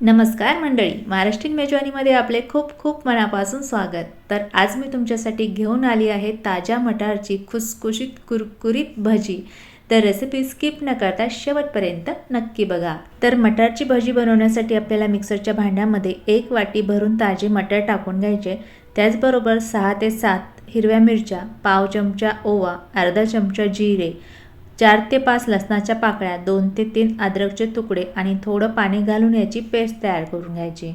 नमस्कार मंडळी महाराष्ट्रीयन मेजवानीमध्ये आपले खूप खूप मनापासून स्वागत. तर आज मी तुमच्यासाठी घेऊन आली आहे ताज्या मटारची खुसखुशीत कुरकुरीत भजी. तर रेसिपी स्किप न करता शेवटपर्यंत नक्की बघा. तर मटारची भजी बनवण्यासाठी आपल्याला मिक्सरच्या भांड्यामध्ये एक वाटी भरून ताजे मटर टाकून घ्यायचे. त्याचबरोबर सहा ते सात हिरव्या मिरच्या पाव चमचा ओवा अर्धा चमचा जिरे चार ते पाच लसणाच्या पाकळ्या दोन ते तीन अद्रकचे तुकडे आणि थोडं पाणी घालून याची पेस्ट तयार करून घ्यायची.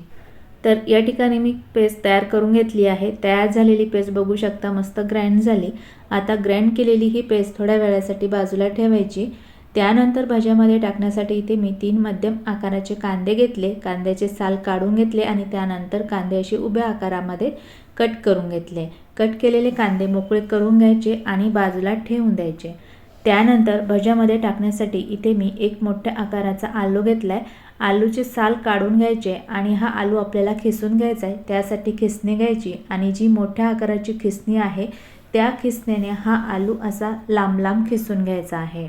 तर या ठिकाणी मी पेस्ट तयार करून घेतली आहे. तयार झालेली पेस्ट बघू शकता मस्त ग्राइंड झाली. आता ग्राइंड केलेली ही पेस्ट थोड्या वेळासाठी बाजूला ठेवायची. त्यानंतर भाज्यामध्ये टाकण्यासाठी इथे मी तीन मध्यम आकाराचे कांदे घेतले. कांद्याचे साल काढून घेतले आणि त्यानंतर कांदे असे उभ्या आकारामध्ये कट करून घेतले. कट केलेले कांदे मोकळे करून घ्यायचे आणि बाजूला ठेवून द्यायचे. त्यानंतर भज्यामध्ये टाकण्यासाठी इथे मी एक मोठ्या आकाराचा आलू घेतला आहे आलूचे साल काढून घ्यायचे आणि हा आलू आपल्याला खिसून घ्यायचा आहे त्यासाठी खिसणी घ्यायची आणि जी मोठ्या आकाराची खिसणी आहे त्या खिसण्याने हा आलू असा लांब लांब खिसून घ्यायचा आहे.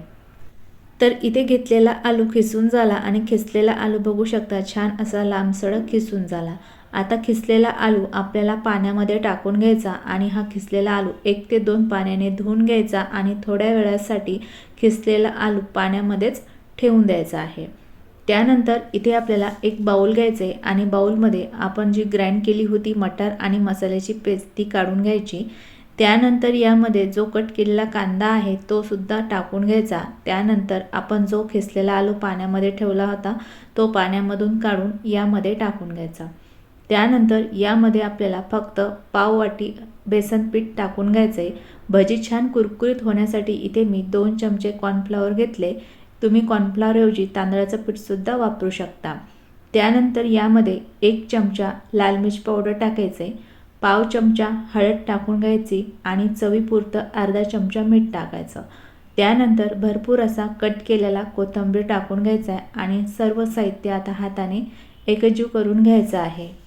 तर इथे घेतलेला आलू खिसून झाला आणि खिसलेला आलू बघू शकता छान असा लांबसडक खिसून झाला. आता खिसलेला आलू आपल्याला पाण्यामध्ये टाकून घ्यायचा आणि हा खिसलेला आलू एक ते दोन पाण्याने धुवून घ्यायचा आणि थोड्या वेळासाठी खिसलेला आलू पाण्यामध्येच ठेवून द्यायचा आहे. त्यानंतर इथे आपल्याला एक बाऊल घ्यायचे आणि बाऊलमध्ये आपण जी ग्राइंड केली होती मटार आणि मसाल्याची पेस्ट ती काढून घ्यायची. त्यानंतर यामध्ये जो कट केलेला कांदा आहे तो सुद्धा टाकून घ्यायचा. त्यानंतर आपण जो खिसलेला आलू पाण्यामध्ये ठेवला होता तो पाण्यामधून काढून यामध्ये टाकून घ्यायचा. त्यानंतर यामध्ये आपल्याला फक्त पाव वाटी बेसन पीठ टाकून घ्यायचं आहे भजी छान कुरकुरीत होण्यासाठी इथे मी दोन चमचे कॉर्नफ्लॉवर घेतले. तुम्ही कॉर्नफ्लॉवरऐवजी तांदळाचं पीठसुद्धा वापरू शकता. त्यानंतर यामध्ये एक चमचा लाल मिर्च पावडर टाकायचे पाव चमचा हळद टाकून घ्यायची आणि चवीपुरतं अर्धा चमचा मीठ टाकायचं. त्यानंतर भरपूर असा कट केलेला कोथिंबीर टाकून घ्यायचा आहे आणि सर्व साहित्य आता हाताने एकजीव करून घ्यायचं आहे.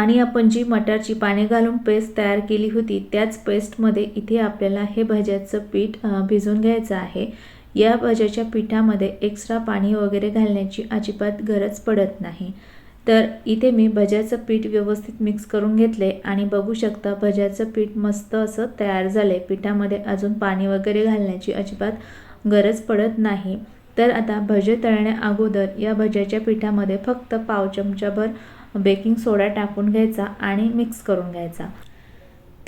आणि आपण जी मटारची पाने घालून पेस्ट तयार केली होती त्याच पेस्टमध्ये इथे आपल्याला हे भज्याचं पीठ भिजवून घ्यायचं आहे. या भज्याच्या पिठामध्ये एक्स्ट्रा पाणी वगैरे घालण्याची अजिबात गरज पडत नाही. तर इथे मी भज्याचं पीठ व्यवस्थित मिक्स करून घेतले आणि बघू शकता भज्याचं पीठ मस्त असं तयार झालं आहे पिठामध्ये अजून पाणी वगैरे घालण्याची अजिबात गरज पडत नाही. तर आता भजे तळण्या अगोदर या भज्याच्या पिठामध्ये फक्त पाव चमचाभर बेकिंग सोडा टाकून घ्यायचा आणि मिक्स करून घ्यायचा.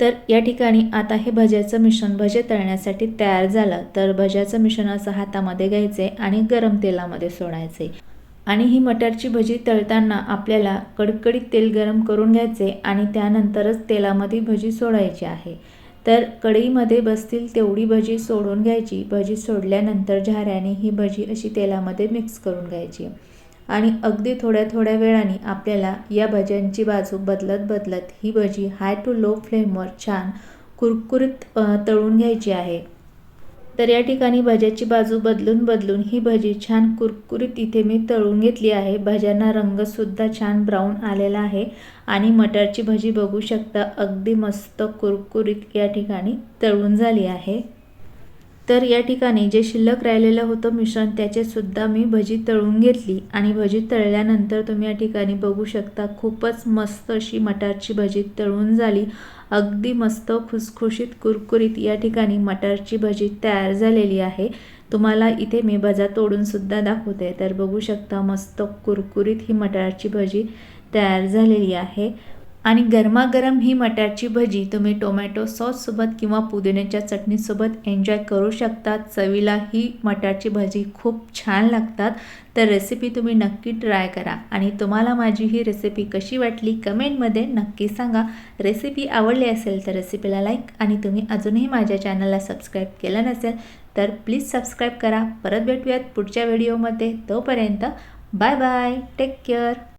तर या ठिकाणी आता हे भज्याचं मिश्रण भजे तळण्यासाठी तयार झालं. तर भज्याचं मिश्रण असं हातामध्ये घ्यायचे आणि गरम तेलामध्ये सोडायचे. आणि ही मटरची भजी तळताना आपल्याला कडकडीत तेल गरम करून घ्यायचे आणि त्यानंतरच तेलामध्ये भजी सोडायची आहे. तर कढईमध्ये बसतील तेवढी भजी सोडून घ्यायची. भजी सोडल्यानंतर झाऱ्याने ही भजी अशी तेलामध्ये मिक्स करून घ्यायची. आणि अगदी थोड्या थोड्या वेळाने आपल्याला या भज्यांची बाजू बदलत बदलत ही भजी हाय टू लो फ्लेमवर छान कुरकुरीत तळून घ्यायची आहे. तर या ठिकाणी भज्याची बाजू बदलून बदलून ही भजी छान कुरकुरीत इथे मी तळून घेतली आहे. भज्यांना रंगसुद्धा छान ब्राऊन आलेला आहे आणि मटरची भजी बघू शकता अगदी मस्त कुरकुरीत या ठिकाणी तळून झाली आहे. तर या ठिकाणी जे शिल्लक राहिलेलं होतं मिश्रण त्याचेसुद्धा मी भजी तळून घेतली. आणि भजी तळल्यानंतर तुम्ही या ठिकाणी बघू शकता खूपच मस्त अशी मटारची भजी तळून झाली. अगदी मस्त खुसखुशीत कुरकुरीत या ठिकाणी मटारची भजी तयार झालेली आहे. तुम्हाला इथे मी भजा तोडूनसुद्धा दाखवते. तर बघू शकता मस्त कुरकुरीत ही मटारची भजी तयार झालेली आहे. आणि गरमागरम ही मटारची भजी तुम्ही टोमॅटो सॉससोबत किंवा पुदिन्याच्या चटणीसोबत एन्जॉय करू शकता चवीला ही मटारची भजी खूप छान लागतात. तर रेसिपी तुम्ही नक्की ट्राय करा. आणि तुम्हाला माझी ही रेसिपी कशी वाटली कमेंटमध्ये नक्की सांगा. रेसिपी आवडली असेल तर रेसिपीला लाईक आणि तुम्ही अजूनही माझ्या चॅनलला सबस्क्राईब केलं नसेल तर प्लीज सबस्क्राईब करा. परत भेटूयात पुढच्या व्हिडिओमध्ये तोपर्यंत बाय बाय टेक केअर